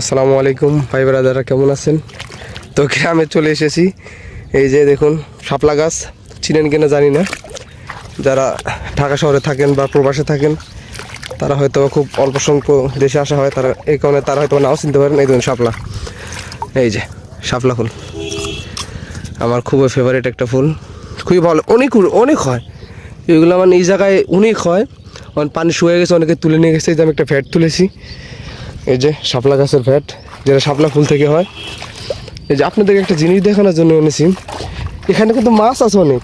আসসালামু আলাইকুম, ভাই ব্রাদাররা কেমন আছেন? তো গ্রামে চলে এসেছি। এই যে দেখুন, শাপলা গাছ, চিনেন কিনা জানি না। যারা ঢাকা শহরে থাকেন বা প্রবাসে থাকেন, তারা হয়তো খুব অল্প সংখ্যক দেশে আসা হয়, তারা এই কারণে তারা হয়তো নাও চিনতে পারেন, এই ধরুন শাপলা। এই যে শাপলা ফুল। আমার খুবই ফেভারিট একটা ফুল। খুবই ভালো, অনেক অনেক হয়। এগুলো মানে এই জায়গায় অনেক হয়। পানি শুয়ে গেছে, অনেকে তুলে নিয়ে গেছে যে আমি একটা ফ্যাট তুলেছি। এই যে শাপলা গাছের ফ্যাট, যেটা শাপলা ফুল থেকে হয়। এই যে আপনাদেরকে একটা জিনিস দেখানোর জন্য এনেছি। এখানে কিন্তু মাছ আছে অনেক।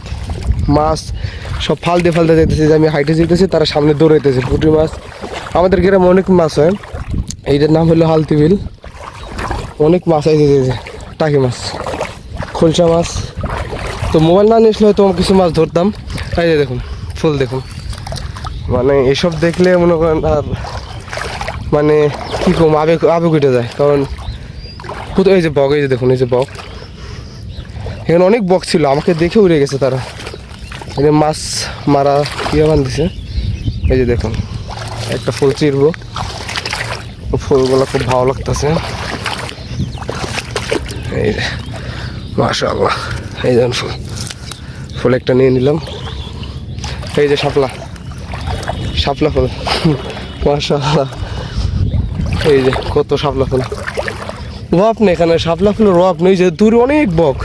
মাছ সব ফাল দিয়ে ফাল যেতেছে, যে আমি হাইটে যেতেছি, তারা সামনে দৌড়াইতেছে, পুঁটি মাছ। আমাদের গ্রামে অনেক মাছ হয়। এইটার নাম হলো হালতি বিল অনেক মাছ আছে এই যে টাকি মাছ, খোলসা মাছ। তো মোবাইল না নিয়ে আসলে হয়তো কিছু মাছ ধরতাম। এই যে দেখুন, ফুল দেখুন। মানে এসব দেখলে মনে করেন আর মানে কী কম আবেগ আবেগ উঠে যায়। কারণ কোথাও এই যে বক, এই যে দেখুন, এই যে বক। এখানে অনেক বক ছিল, আমাকে দেখে উড়ে গেছে তারা। এখানে মাছ মারা ইয়ে বান্ধিছে এই যে দেখুন, একটা ফুল চিরবো। ফুলগুলো খুব ভালো লাগতেছে। এই যে, মাশাআল্লাহ, এই যে ফুল। ফুল একটা নিয়ে নিলাম। এই যে শাপলা শাপলা ফুল। মাশাআল্লাহ। এই যে, কত শাপলা ফুল। অভাব নেই এখানে, শাপলা ফুলের অভাব নেই যে দূরে অনেক বক।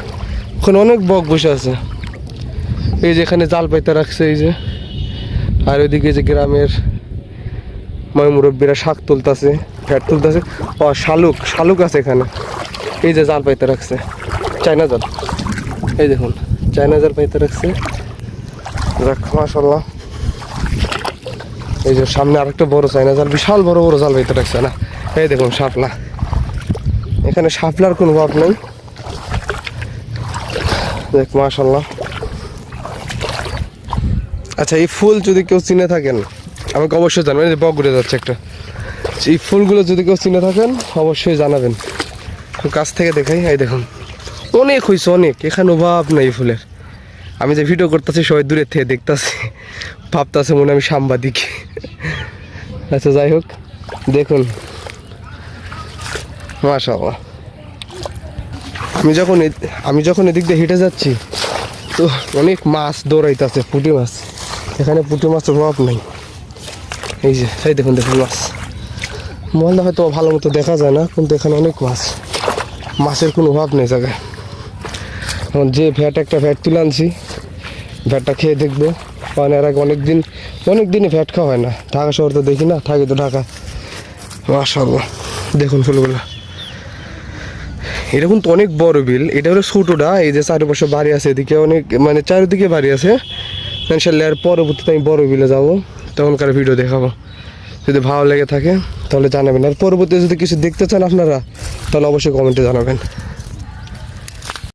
ওখানে অনেক বক বসে আছে। এই যে এখানে জাল পাইতে রাখছে, এই যে। আর ওইদিকে যে গ্রামের ময় মুরব্বীরা শাক তুলতেছে ফ্যাট তুলতেছে। ও, শালুক শালুক আছে এখানে। এই যে জাল পাইতে রাখছে। চায়না জাল। এই দেখুন, চায়না জাল পাইতে রাখছে। যাক মাশাল্লাহ এই যে সামনে আরেকটা বড় চায়না জাল, বিশাল বড় বড় জাল পাইতে রাখছে, না? এই দেখুন, শাপলা। এখানে শাপলার কোনো অভাব নেই। দেখ মাশাল্লাহ আচ্ছা এই ফুল যদি কেউ চিনে থাকেন, আমাকে অবশ্যই জানাবেন। এই ঘুরে যাচ্ছে একটা। এই ফুলগুলো যদি কেউ চিনে থাকেন, অবশ্যই জানাবেন। কাছ থেকে দেখাই, এই দেখুন। অনেক হয়েছে অনেক। এখানে অভাব নেই ফুলের। আমি যে ভিডিও করতেছি, সবাই দূরের থেকে দেখতাছি। ভাবতেছে মনে আমি সাংবাদিক। আচ্ছা যাই হোক, দেখুন। মাশাআল্লাহ। আমি যখন আমি যখন এদিক দিয়ে হেঁটে যাচ্ছি, তো অনেক মাছ দৌড়াইতেছে, পুঁটি মাছ। এখানে পুঁটি মাছের অভাব নেই। এই যে, এই দেখুন দেখুন মাছ। মোবাইলটা হয়তো ভালো মতো দেখা যায় না, কিন্তু এখানে অনেক মাছ। মাছের কোনো অভাব নেই জায়গায়। যে ভ্যাট, একটা ভ্যাট তুলে আনছি, ভ্যাটটা খেয়ে দেখব। কারণ এর আগে অনেক দিন অনেক দিনই ভ্যাট খাওয়া হয় না। ঢাকা শহর তো দেখি না, থাকি তো ঢাকা। মাশাল্লাহ দেখুন ফুলগুলো। এটা কিন্তু অনেক বড় বিল। এটা হলো ছোটোটা, এই যে চারিপাশে বাড়ি আছে, এদিকে অনেক মানে চারিদিকে বাড়ি আছে। ইনশাল্লাহ আর পরবর্তীতে আমি বড় বিলে যাব। তখনকার ভিডিও দেখাবো। যদি ভালো লেগে থাকে, তাহলে জানাবেন। আর পরবর্তীতে যদি কিছু দেখতে চান আপনারা, তাহলে অবশ্যই কমেন্টে জানাবেন।